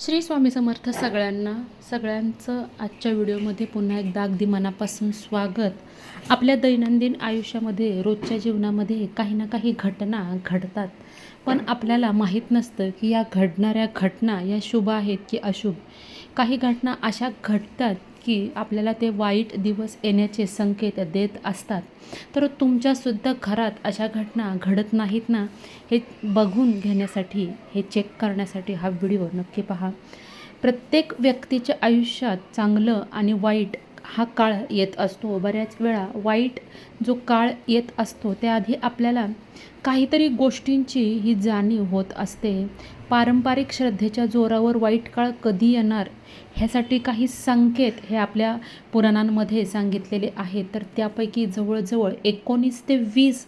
श्री स्वामी समर्थ सगळ्यांना सगळ्यांचं आजच्या व्हिडिओमध्ये पुन्हा एकदा अगदी मनापासून स्वागत. आपल्या दैनंदिन आयुष्यामध्ये रोजच्या जीवनामध्ये काही ना काही घटना घडतात. पण आपल्याला माहीत नसतं की या घडणाऱ्या घटना या शुभ आहेत की अशुभ. काही घटना अशा घडतात की आपल्याला ते वाईट दिवस येण्याचे संकेत देत असतात. तर तुमच्यासुद्धा घरात अशा घटना घडत नाहीत ना हे बघून घेण्यासाठी हे चेक करण्यासाठी हा व्हिडिओ नक्की पहा. प्रत्येक व्यक्तीच्या आयुष्यात चांगलं आणि वाईट हा काळ येत असतो. बऱ्याच वेळा वाईट जो काळ येत असतो त्याआधी आपल्याला काहीतरी गोष्टींची ही जाणीव होत असते. पारंपरिक श्रद्धेच्या जोरावर वाईट काळ कधी येणार ह्यासाठी काही संकेत हे आपल्या पुराणांमध्ये सांगितलेले आहेत. तर त्यापैकी जवळजवळ एकोणीस ते वीस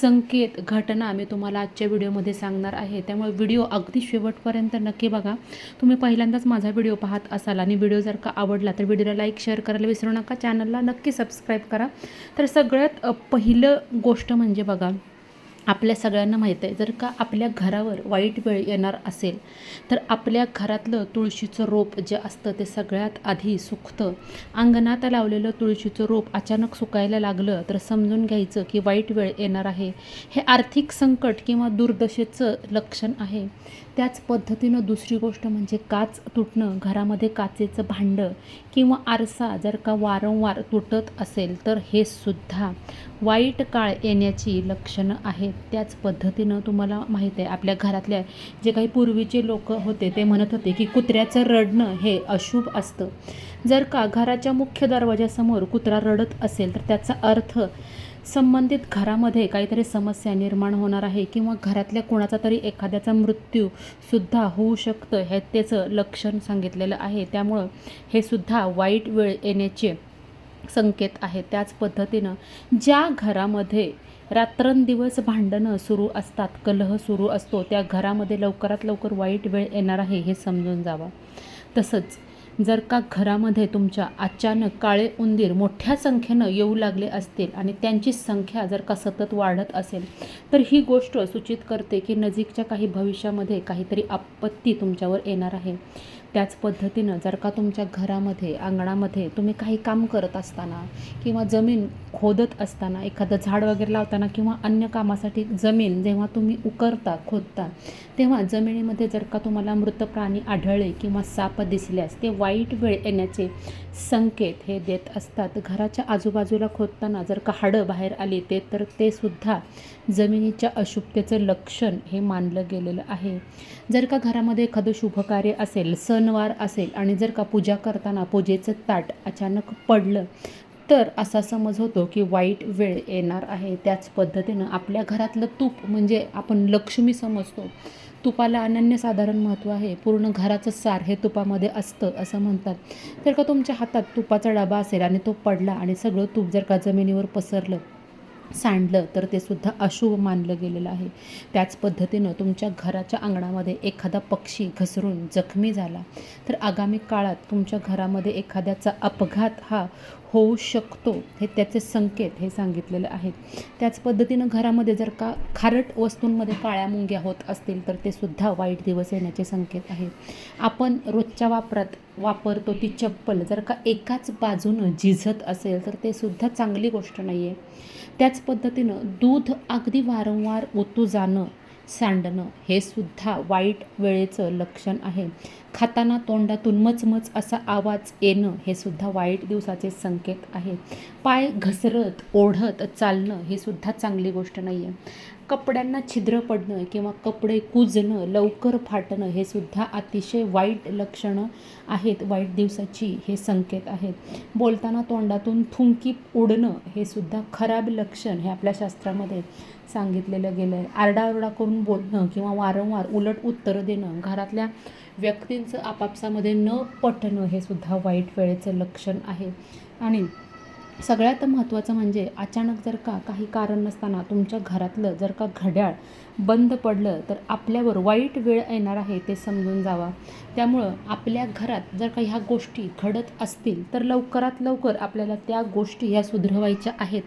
संकेत घटना मी तुम्हाला आजच्या व्हिडिओमध्ये सांगणार आहे. त्यामुळे व्हिडिओ अगदी शेवटपर्यंत नक्की बघा. तुम्ही पहिल्यांदाच माझा व्हिडिओ पाहत असाल आणि व्हिडिओ जर का आवडला तर व्हिडिओला लाईक शेअर करायला विसरू नका. चॅनलला नक्की सबस्क्राईब करा. तर सगळ्यात पहिलं गोष्ट म्हणजे बघा आपल्या सगळ्यांना माहीत आहे. जर का आपल्या घरावर वाईट वेळ येणार असेल तर आपल्या घरातलं तुळशीचं रोप जे असतं ते सगळ्यात आधी सुकतं. अंगणात लावलेलं तुळशीचं रोप अचानक सुकायला लागलं तर समजून घ्यायचं की वाईट वेळ येणार आहे. हे आर्थिक संकट किंवा दुर्दशेचं लक्षण आहे. त्याच पद्धतीनं दुसरी गोष्ट म्हणजे काच तुटणं घरामध्ये काचेचं भांडं किंवा आरसा जर का वारंवार तुटत असेल तर हे सुद्धा वाईट काळ येण्याची लक्षणं आहेत. त्याच पद्धतीनं तुम्हाला माहीत आहे आपल्या घरातल्या जे काही पूर्वीचे लोक होते ते म्हणत होते की कुत्र्याचं रडणं हे अशुभ असतं. जर का घराच्या मुख्य दरवाजासमोर कुत्रा रडत असेल तर त्याचा अर्थ संबंधित घरामध्ये काहीतरी समस्या निर्माण होणार आहे किंवा घरातल्या कोणाचा तरी एखाद्याचा मृत्यूसुद्धा होऊ शकतं हे त्याचं लक्षण सांगितलेलं आहे. त्यामुळं हे सुद्धा वाईट वेळ येण्याचे संकेत आहे. त्याच पद्धतीनं ज्या घरामध्ये रात्रंदिवस भांडणं सुरू असतात कलह सुरू असतो त्या घरामध्ये लवकरात लवकर वाईट वेळ येणार आहे हे समजून जावं. तसंच जर का घरामध्ये तुमच्या अचानक काळे उंदीर मोठ्या संख्येनं येऊ लागले असतील आणि त्यांची संख्या जर का सतत वाढत असेल तर ही गोष्ट सूचित करते की नजीकच्या काही भविष्यामध्ये काहीतरी आपत्ती तुमच्यावर येणार आहे. त्याच पद्धतीनं जर का तुमच्या घरामध्ये अंगणामध्ये तुम्ही काही काम करत असताना किंवा जमीन खोदत असताना एखादं झाड वगैरे लावताना किंवा अन्य कामासाठी जमीन जेव्हा तुम्ही उकरता खोदता तेव्हा जमिनीमध्ये जर का तुम्हाला मृत प्राणी आढळले किंवा साप दिसल्यास ते वाईट वेळ येण्याचे संकेत हे देत असतात. घराच्या आजूबाजूला खोदताना जर का हाडं बाहेर आली ते तर ते सुद्धा जमिनीच्या अशुभतेचं लक्षण हे मानलं गेलेलं आहे. जर का घरामध्ये एखादं शुभकार्य असेल सणवार असेल आणि जर का पूजा करताना पूजेचं ताट अचानक पडलं तर असा समज होतो की वाईट वेळ येणार आहे. त्याच पद्धतीनं आपल्या घरातलं तूप म्हणजे आपण लक्ष्मी समजतो. तुपाला अनन्यसाधारण महत्त्व आहे. पूर्ण घराचं सार हे तुपामध्ये असतं असं म्हणतात. तर का तुमच्या हातात तुपाचा डबा असेल आणि तो पडला आणि सगळं तूप जर का जमिनीवर पसरलं सांडलं तर ते सुद्धा अशुभ मानलं गेलेलं आहे. त्याच पद्धतीनं तुमच्या घराच्या अंगणामध्ये एखादा पक्षी घसरून जखमी झाला तर आगामी काळात तुमच्या घरामध्ये एखाद्याचा अपघात हा होऊ शकतो हे त्याचे संकेत हे सांगितलेले आहेत त्याच पद्धतीनं घरामध्ये जर का खारट वस्तूंमध्ये काळ्या मुंग्या होत असतील तर ते सुद्धा वाईट दिवस येण्याचे संकेत आहेत आपण रोजच्या वापरात वापरतो ती चप्पल जर का एकाच बाजूनं झिजत असेल तर ते सुद्धा चांगली गोष्ट नाही आहे त्याच पद्धतीनं दूध अगदी वारंवार ओतू जाणं सांडणं हे सुद्धा वाईट वेळेचं लक्षण आहे. खाताना तोंडातून मचमच असा आवाज येणं हे सुद्धा वाईट दिवसाचे संकेत आहे. पाय घसरत ओढत चालणं हे सुद्धा चांगली गोष्ट नाही आहे कपड्यांना छिद्र पडणं किंवा कपडे कुजणं लवकर फाटणं हे सुद्धा अतिशय वाईट लक्षणं आहेत वाईट दिवसाची हे संकेत आहेत. बोलताना तोंडातून थुंकी उडणं हे सुद्धा खराब लक्षण हे आपल्या शास्त्रामध्ये सांगितलेलं गेलं आहे आरडाओरडा करून बोलणं किंवा वारंवार उलट उत्तरं देणं घरातल्या व्यक्तींचं आपापसामध्ये न पटणं हे सुद्धा वाईट वेळेचं लक्षण आहे. आणि सगळ्यात महत्त्वाचं म्हणजे अचानक जर का काही कारण नसताना तुमच्या घरातलं जर का घड्याळ बंद पडलं तर आपल्यावर वाईट वेळ येणार आहे ते समजून जावा. त्यामुळं आपल्या घरात जर का ह्या गोष्टी घडत असतील तर लवकरात लवकर आपल्याला त्या गोष्टी ह्या सुधरवायच्या आहेत.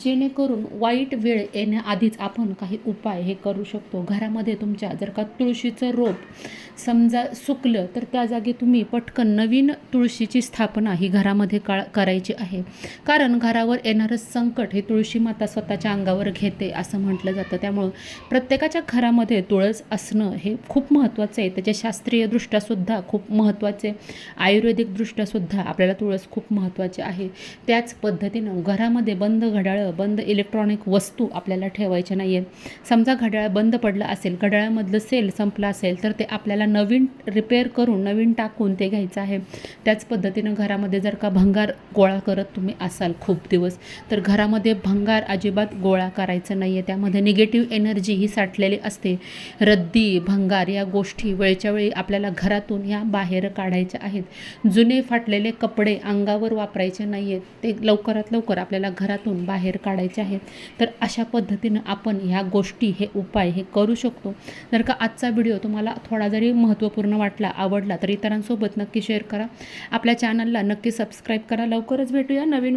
जेणेकरून वाईट वेळ येण्याआधीच आपण काही उपाय हे करू शकतो. घरामध्ये तुमच्या जर का तुळशीचं रोप समजा सुकलं तर त्या जागी तुम्ही पटकन नवीन तुळशीची स्थापना ही घरामध्ये का करायची आहे. कारण घरावर येणारं संकट हे तुळशी माता स्वतःच्या अंगावर घेते असं म्हटलं जातं. त्यामुळं प्रत्येकाच्या घरामध्ये तुळस असणं हे खूप महत्त्वाचं आहे. त्याच्या शास्त्रीयदृष्ट्यासुद्धा खूप महत्त्वाचे आयुर्वेदिकदृष्ट्यासुद्धा आपल्याला तुळस खूप महत्त्वाची आहे. त्याच पद्धतीनं घरामध्ये बंद घड्याळं बंद इलेक्ट्रॉनिक वस्तू आपल्याला ठेवायच्या नाही आहेत समजा घड्याळ बंद पडलं असेल घड्याळामधलं सेल संपलं असेल तर ते आपल्याला नवीन रिपेअर करून नवीन टाकून ते घ्यायचं आहे. त्याच पद्धतीनं घरामध्ये जर का भंगार गोळा करत तुम्ही असाल खूप दिवस. तर घरामध्ये भंगार अजिबात गोळा करायचं नाही आहे त्यामध्ये निगेटिव्ह एनर्जी ही साठलेली असते. रद्दी भंगार या गोष्टी वेळच्या वेळी आपल्याला घरातून ह्या बाहेर काढायच्या आहेत. जुने फाटलेले कपडे अंगावर वापरायचे नाही आहेत ते लवकरात लवकर आपल्याला घरातून बाहेर काढायचे आहेत. तर अशा पद्धतीनं आपण ह्या गोष्टी हे उपाय हे करू शकतो. जर का आजचा व्हिडिओ तुम्हाला थोडा जरी महत्त्वपूर्ण वाटला आवडला तर इतरांसोबत नक्की शेअर करा. आपल्या चॅनलला नक्की सबस्क्राईब करा. लवकरच भेटूया नवीन